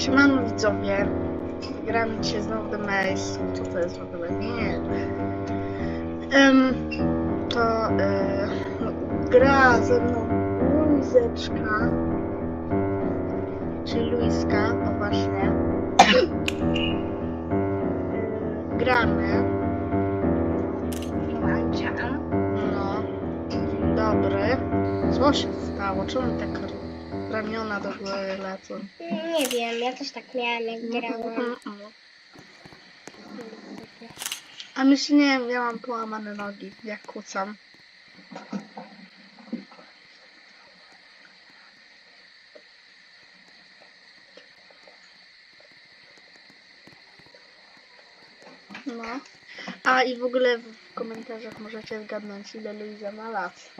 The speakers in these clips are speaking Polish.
Siemano widzowie. Gramy dzisiaj znowu The Maze. Co to jest w ogóle? Nie. Em, to e, no, gra ze mną Luizeczka. Czyli Luiska, o właśnie. E, gramy. Włączam. No. Dobry. Co się stało? Czemu tak ramiona do góry lecą? Nie wiem, ja też tak miałam jak grałam. A myślę, nie wiem, ja mam połamane nogi, jak kłócam. No. A i w ogóle w komentarzach możecie zgadnąć, ile Luiza ma lat.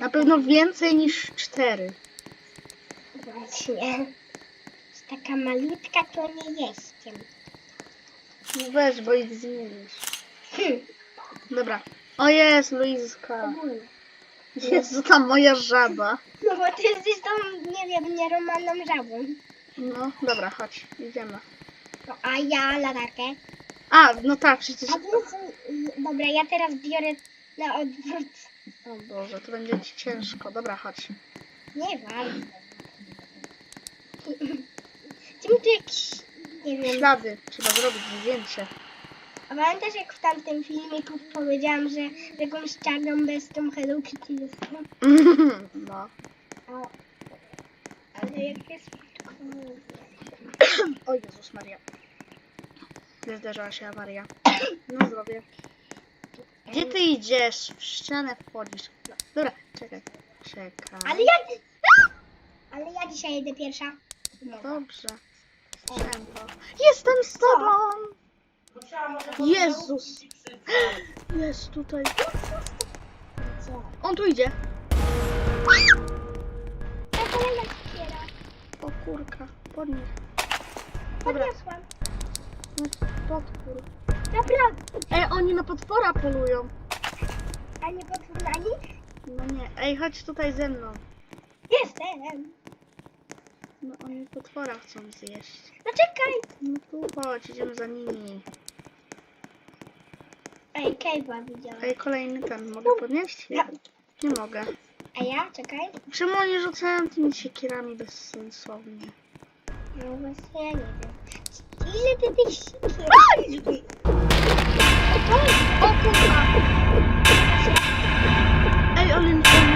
Na pewno więcej niż cztery. Właśnie. Jest taka malutka, to nie jestem. No Weź, bo ich zmienisz. Hm. Dobra. O jest, Luizka. Ogólnie. Jezu, ta moja żaba. No bo ty jesteś tą, nie wiem, nieromanną żabą. No, dobra, chodź, idziemy. No, a ja latarkę. A, no tak, przecież... A. Dobra, ja teraz biorę na odwrót. O Boże, to będzie ci ciężko. Dobra, chodź. Nie wam. Czemu tu jakiś... Nie wiem. Ślady, trzeba zrobić zdjęcie. A pamiętasz jak w tamtym filmiku powiedziałam, że jakąś czarną bestią Hello Kitty jestem? No. A, ale jak jest... O Jezus Maria. Nie zdarzyła się awaria. No zrobię. Gdzie ty idziesz? W ścianę wchodzisz. Dobra, czekaj. Czekaj. Ale ja... Ale ja dzisiaj jedę pierwsza. Dobrze. Słyszałem to. Jestem z tobą! Jezus! Jest tutaj. Co? On tu idzie. Kolejna ściera. O kurka, podnieś. Dobra. Podniosłam. No, Potwór. Naprawdę. Ej, oni na potwora polują. A nie potwór na nich? No nie. Ej, chodź tutaj ze mną. Jestem. No oni potwora chcą zjeść. No czekaj. No tu chodź, idziemy za nimi. Ej, Kejwa widziałam. Ej, kolejny ten, mogę podnieść? No. Nie mogę. A ja? Czekaj. Czemu oni rzucają tymi siekierami bezsensownie? No właśnie ja nie wiem. Ile ty tych sikier? O kurwa! Ej, ale nie Walnąłem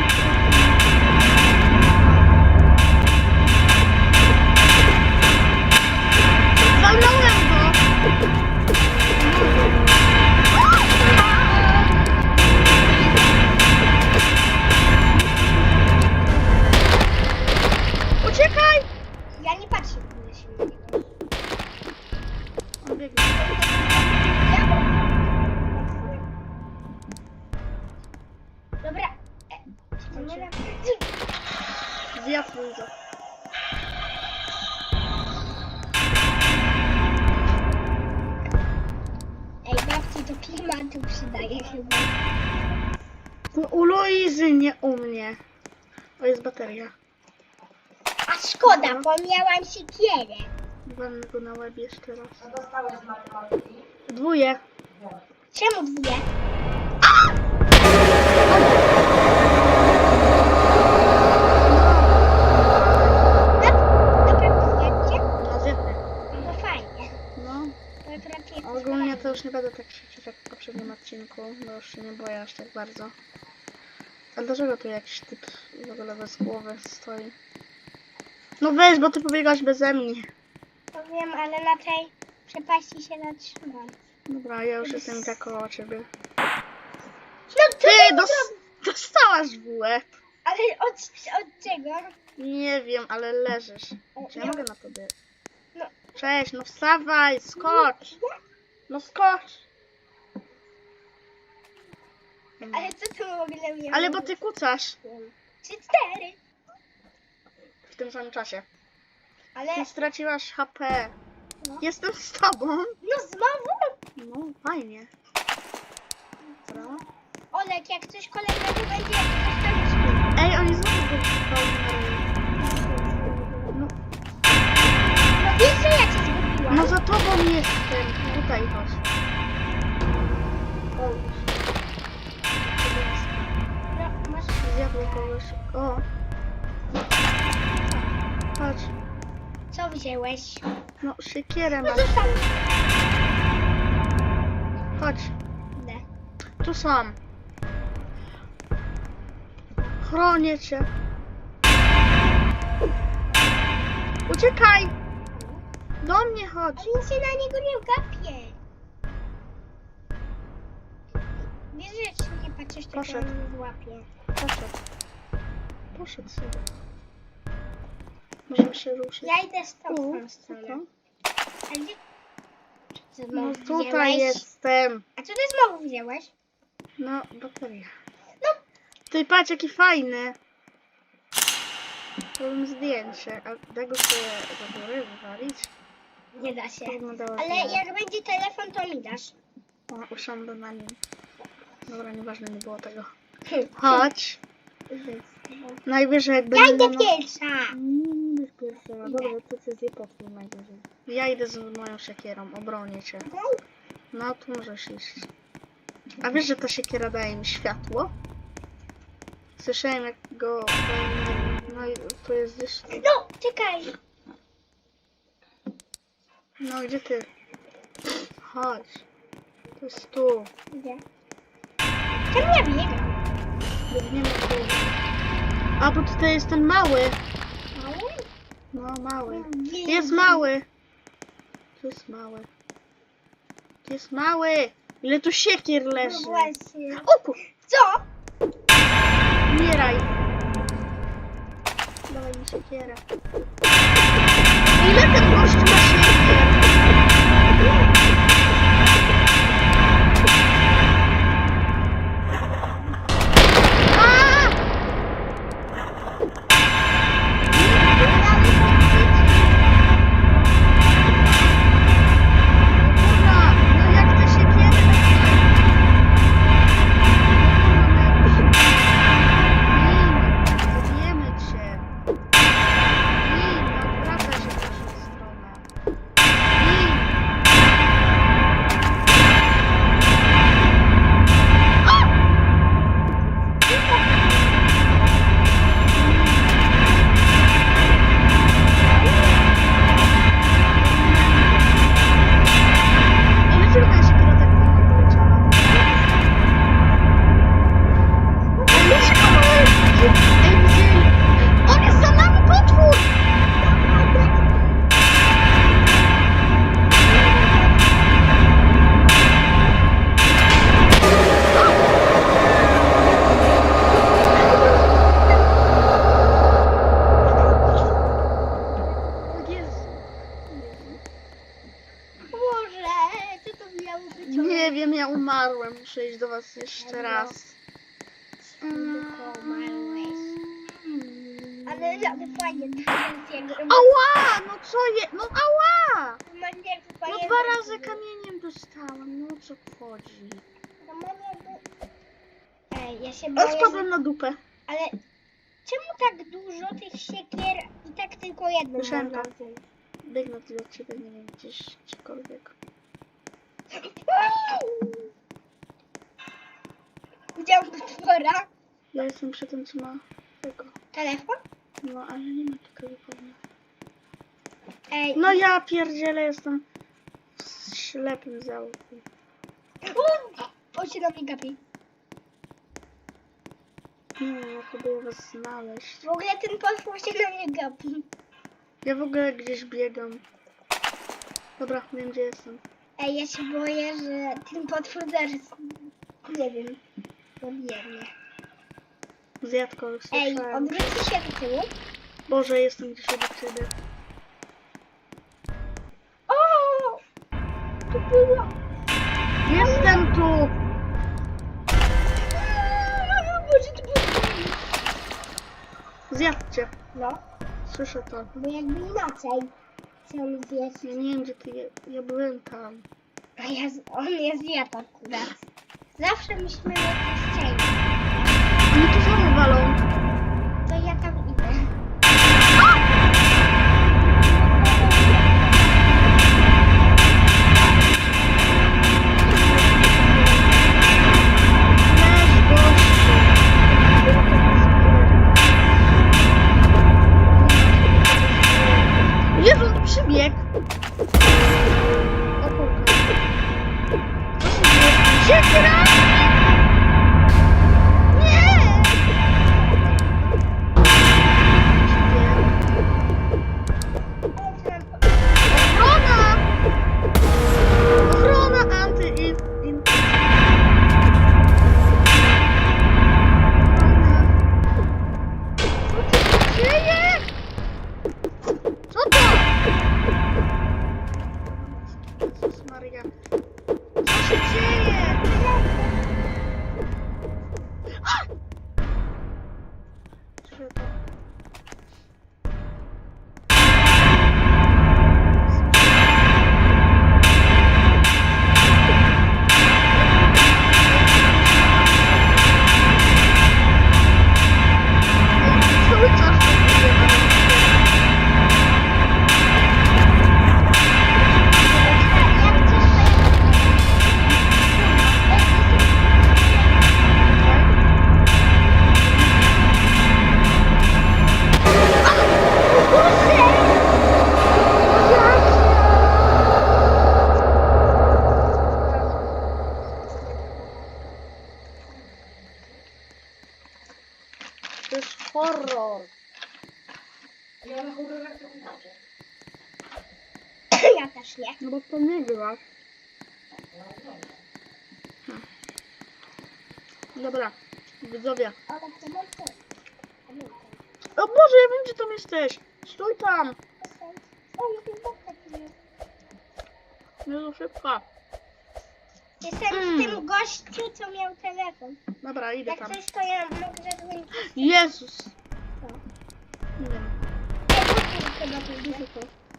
miałam siekierę. Walnę go na łeb jeszcze raz. Dwóje. Czemu dwie? No No fajnie. No, ogólnie to już nie będę tak krzyczeć jak w poprzednim odcinku, bo już się nie boję aż tak bardzo. A dlaczego tu jakiś typ w ogóle bez głowy stoi? No weź, bo ty pobiegasz beze mnie. To wiem, ale na tej przepaści się zatrzymam. Dobra, ja już jestem i tak koło ciebie. No Ty, dos dostałaś w łeb. Ale od, od czego? Nie wiem, ale leżysz. Czy ja Ja- mogę na tobie? No. Cześć, no wstawaj, skocz. No skocz. Ale co tu w ogóle miało? Ale bo ty kucasz Trzy, cztery. W tym samym czasie. Ale... Ty straciłaś HP. No. Jestem z tobą. No znowu? No, fajnie. Dobra. Olek, jak coś kolejnego będzie, to. Ej, oni znowu ryj. No, No wiesz, że ja cię zgubiłam? no za tobą jestem. Tutaj chodź. O, masz... kogoś. O. Co wziąłeś? No, siekierę No masz. zostaw. Chodź. Idę. Tu są. Chronię cię. Uciekaj! Do mnie chodź. Ale się na niego nie gapię. Wiesz, że jak się nie patrzysz, to on mnie złapie. Poszedł. Poszedł sobie. Możemy się ruszyć. Ja idę z tą stronę. A gdzie... Co No znowu tutaj wziąłeś? jestem. A co ty znowu wziąłeś? No, bateria. No, Ty patrz jaki fajny. Robię zdjęcie, a tego sobie do góry wywalić. nie da się. Ale jak będzie telefon, to mi dasz. O, usiądę na nim. Dobra, nieważne, nie było tego. Chodź. Najwyżej jak Ja będę... idę pierwsza. Mm, pierwsza. Dobra, to ty zje potwór najwyżej. Ja idę z moją siekierą, obronię cię. No, tu możesz iść. A wiesz, że ta siekiera daje mi światło? Słyszałem jak go... No i tu jest gdzieś... No, czekaj. No, gdzie ty? Chodź. To jest tu. Idę. Czemu ja biegam? Biegniemy tu. A, bo tutaj jest ten mały. No, mały. Jest mały. Tu jest mały. Tu jest mały. Ile tu siekier No leży. właśnie. O kur... Co? Umieraj. Dawaj mi siekierę. Ale ale fajnie. Ała! No co je? No ała! No fajnie- dwa razy kamieniem dostałam. No co chodzi? Jakby- Ej, ja się boję, O, spadłem na dupę. Ale czemu tak dużo tych siekier i tak tylko jedną Słyszałem można to. wziąć? Biegnę tu do ciebie, nie wiem, gdzieś, gdziekolwiek. Widział potwora? Ja jestem przy tym, co ma tego. Telefon? No, ale nie ma takiego pewnie. Ej, No ja pierdzielę, jestem w ślepym zaułku. on się na mnie gapi. Nie wiem, jak próbuję was znaleźć. W ogóle ten potwór się na mnie gapi. Ja w ogóle gdzieś biegam. Dobra, wiem gdzie jestem. Ej, ja się boję, że ten potwór zaraz, nie wiem, zabije mnie. Zjadł kogoś, Ej, słyszałem. odwróćcie się do tyłu. Boże, jestem gdzieś obok ciebie. O! Tu było. Jestem tu! Boże, to było. Zjadł cię. No, Słyszę to. bo jakby inaczej chciał zjeść. Ja nie wiem gdzie ty je... Ja byłem tam. A ja, z- on je zjadł akurat. Zawsze myśmy jakieś cień. Oni Ja też nie. No bo to nie gra. Dobra, widzowie. O Boże, ja wiem, gdzie tam jesteś. Stój tam. Za szybko. Jestem Mm. w tym gościu, co miał telefon. Dobra, idę Jak tam. coś, to ja mogę zadzwonić. Jezus. Nie wiem.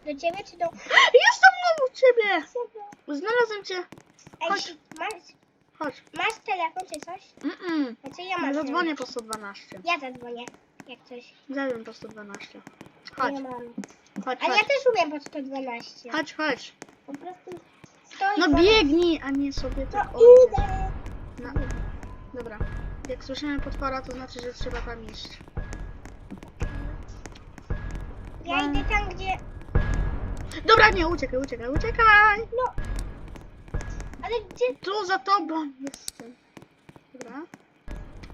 Do ciebie czy do. ciebie? Znalazłem cię. Ej, Chodź. masz, Chodź. masz telefon czy coś? Mm-mm. Znaczy ja mam Zadzwonię po 112. telefon. Ja zadzwonię, jak coś. Zadzwoń po 112. Chodź, Ja mam. chodź, Ale ja chodź. też umiem po 112. Chodź, chodź. Po prostu stoi. No biegnij, a nie sobie No tak idę. No. Dobra. Jak słyszymy potwora, to znaczy, że trzeba tam iść. Ja idę tam, gdzie... Dobra, nie, uciekaj, uciekaj, uciekaj! No. Ale gdzie... Tu za tobą jestem. Dobra.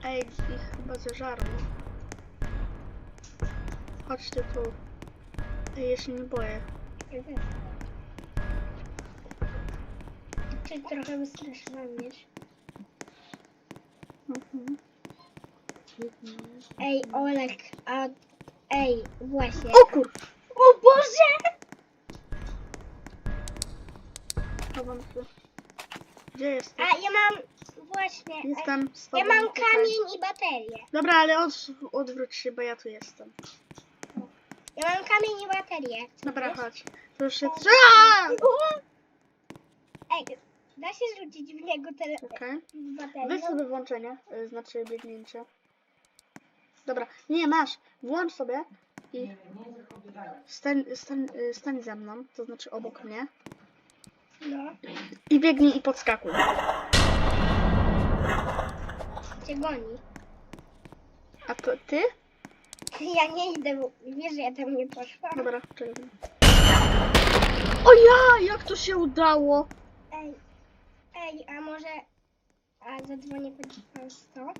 Ej, ich chyba zeżarło. Chodźcie tu. Ej, ja się nie boję. Czy trochę wystraszyłam, wiesz? Mhm. Ej, Olek, a... Ej, właśnie. O kur... O Boże! Chowam się. Gdzie jesteś? A ja mam... Właśnie... ej, Jestem z tobą. Ja mam tutaj. kamień i baterię. Dobra, ale od, odwróć się, bo ja tu jestem. Ja mam kamień i baterię. Dobra, chodź. To już się trzeba! Ej, da się rzucić w niego te Okej. baterię? Sobie włączenie, y, znaczy biegnięcie. Dobra, nie masz. Włącz sobie i Nie, nie zachodzę stań, stań, y, stań ze mną, to znaczy obok mnie. I biegnij i podskakuj. cię goni. A to ty? Ja nie idę, bo wiesz, że ja tam nie poszłam. Dobra, czekaj. O ja, jak to się udało? Ej, ej, a może... A zadzwonię po 100?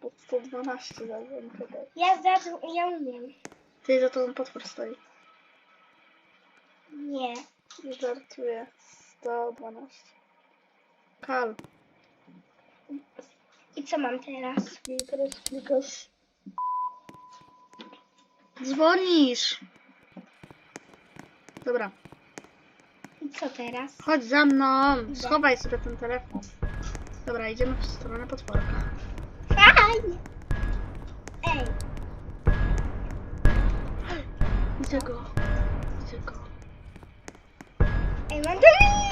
Po 112 zadzwoń, czekaj. Ja zadzwonię, ja umiem. Ty za tobą potwór stoi. Nie. Nie żartuję. 112. Kal. I co mam teraz? I teraz klikasz. Dzwonisz. Dobra, I co teraz? chodź za mną. Schowaj sobie ten telefon. Dobra, idziemy w stronę potworka. Fajnie! Ej, Widzę go. Widzę go. ej, mam tu iść!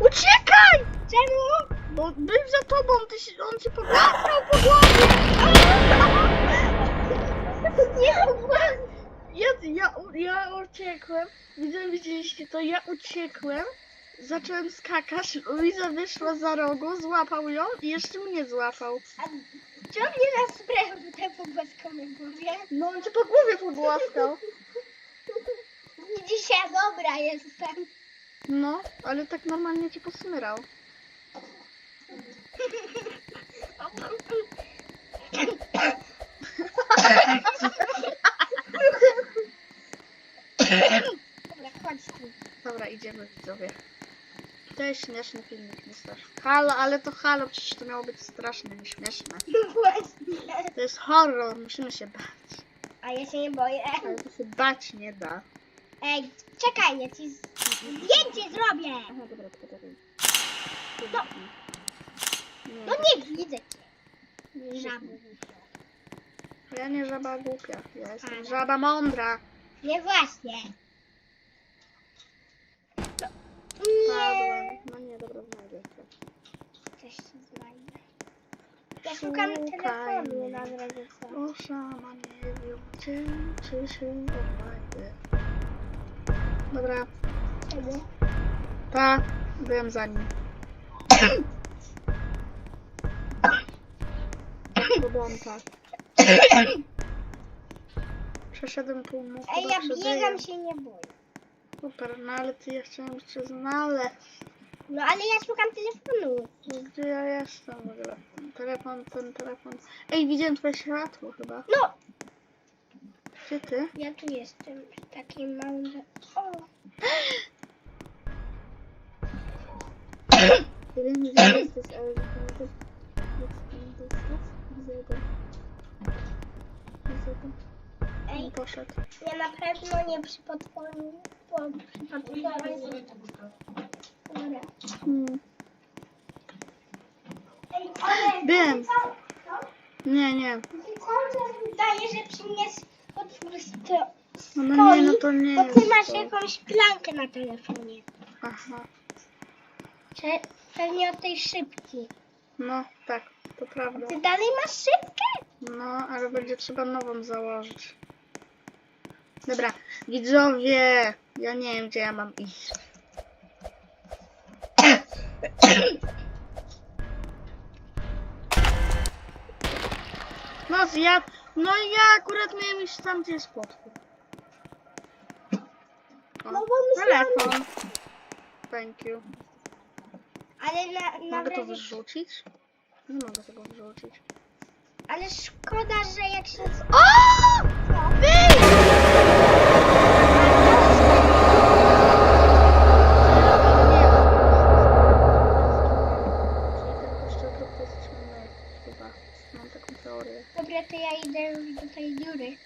Uciekaj! Czemu? Bo był za tobą, ty się, on cię pogłaskał po głowie. Nie. Ja, ja, ja uciekłem. Widzę, widzieliście to, ja uciekłem. Zacząłem skakać, Luiza wyszła za rogu, złapał ją i jeszcze mnie złapał. A czemu mnie na spray te pogłaskał na głowie? No on cię po głowie pogłaskał. Ja dobra jestem. No, ale tak normalnie cię posmyrał. Dobra, chodź tu. Dobra, idziemy widzowie. To jest śmieszny filmik, nie straszny. Halo, ale to halo, przecież to miało być straszne, nie śmieszne. No właśnie. To jest horror, musimy się bać. A ja się nie boję. Ale to się bać nie da. Ej, czekaj, ja ci z- zdjęcie zrobię. Aha, dobra, tak. No. No nie widzę cię. Żabu. Ja nie żaba głupia, ja jestem żaba mądra. Nie właśnie. Padłem. Nie. No nie, dobra, znajdę cię. Coś się znajdę. Ja szukam telefonu na drodze. O szama, nie wiem, czy, czy się odnajdę. Dobra, Czemu? pa, byłem za nim. Tak. Przeszedłem pół mózgu Ej, ja biegam się nie boję. Super, no ale ty ja chciałem cię znaleźć. No ale ja szukam telefonu. Gdzie ja jestem w ogóle? telefon, ten telefon. Ej, widziałem twoje światło chyba. No, Gdzie ty? ja tu jestem w takim małym... O, Ja wiem, gdzie jesteś, ale ej, poszedł. ja na pewno nie przy potworze, bo przy potworze... Dobra. Hmm. Ej, ale... Co? Nie, nie. Cały czas wydaje, że przy mnie sto... No, stoi, no nie, no to nie bo ty jest masz to. jakąś klamkę na telefonie. Aha. Czy pewnie od tej szybki. No, tak, to prawda. Ty dalej masz szybkę? No, ale będzie trzeba nową założyć. Dobra, widzowie, ja nie wiem, gdzie ja mam iść. No zjadł. No i ja akurat miałem iść tam, gdzie jest potwór. O, No bo myślałam- telefon. Thank you. Ale na, na Mogę to wyrzucić? Nie mogę tego wyrzucić. Ale szkoda, że jak się... O! Mam taką teorię. Dobra, to ja idę do tej dziury.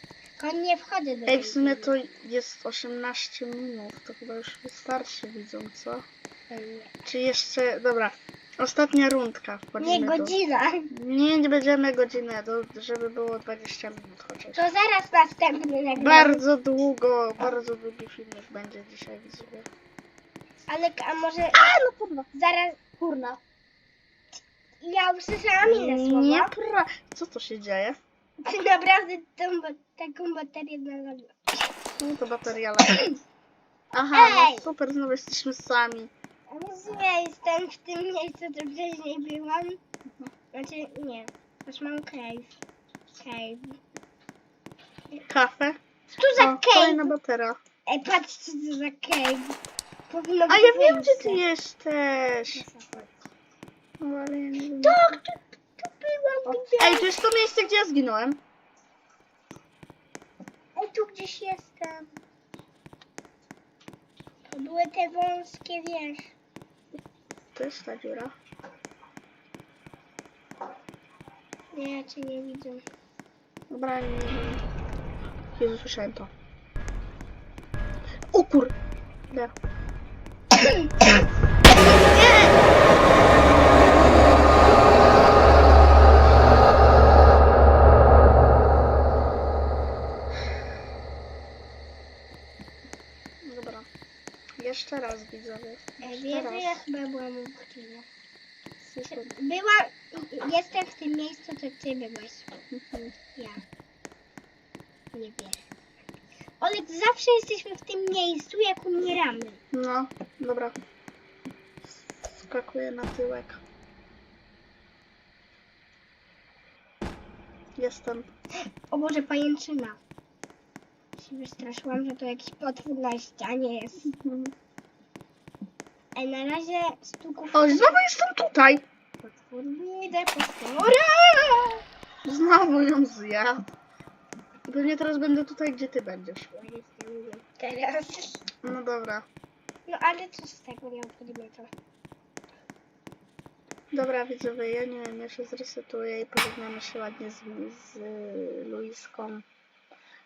Tylko nie wchodzę do tej Ej, w sumie to jest 18 minut, to chyba już wystarczy widzą, co? Czy jeszcze, dobra, ostatnia rundka. Nie, wchodzimy do- godzina. Nie, nie będziemy godzinę, do, żeby było 20 minut chociaż. To zaraz następny nagramy. Bardzo długo, bardzo długi filmik będzie dzisiaj, widzowie. Ale a może A, no kurwa. zaraz... Kurna. Ja usłyszałam inne słowo. Nie, pra... Co to się dzieje? Ty naprawdę tą, ba- taką baterię znalazłam. No to bateria lata. Aha, Ej! no super, znowu jesteśmy sami. Może ja jestem w tym miejscu, co wcześniej byłam? Znaczy, nie. Już mam cave. Cave. Kafę. Co tu za O, kolejna cave? batera. Ej, patrz, co za cave. Powinno A być ja wiem, gdzie ty jesteś. No, ale ja nie wiem. Tak, tu, tu byłam, Ej, widziałam. to jest to miejsce, gdzie ja zginąłem. Ej, tu gdzieś jestem. To były te wąskie, wiesz. To jest ta dziura. Nie, ja cię nie widzę. Dobra, nie wiem. Jezu, słyszałem to. O kur... Nie. Dobra. Jeszcze raz widzowie. Jeszcze wiesz, że ja raz. chyba byłam uczciwa. Super. Była, jestem w tym miejscu, co ty byłeś. Mhm. Ja. Nie wierzę. Olek, zawsze jesteśmy w tym miejscu, jak umieramy. No, dobra. Skakuję na tyłek. Jestem. O Boże, pajęczyna. Się wystraszyłam, że to jakiś potwór na ścianie jest. Mhm. Ej, na razie stuków... O, znowu jestem tutaj! Potwór, idę potwora! Znowu ją zjadł. Pewnie teraz będę tutaj, gdzie ty będziesz. Teraz. No dobra. No ale co z tego, nie obchodzi mnie to. Dobra, widzowie, ja nie wiem, ja się zresetuję i pożegnamy się ładnie z, z Luiską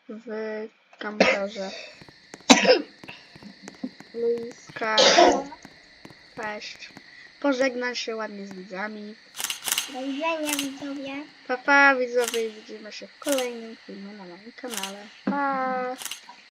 w kamerze. Luiska, cześć. Pożegnaj się ładnie z widzami. Do widzenia, widzowie. Pa, pa, widzowie, widzimy się w kolejnym filmie na moim kanale. Pa!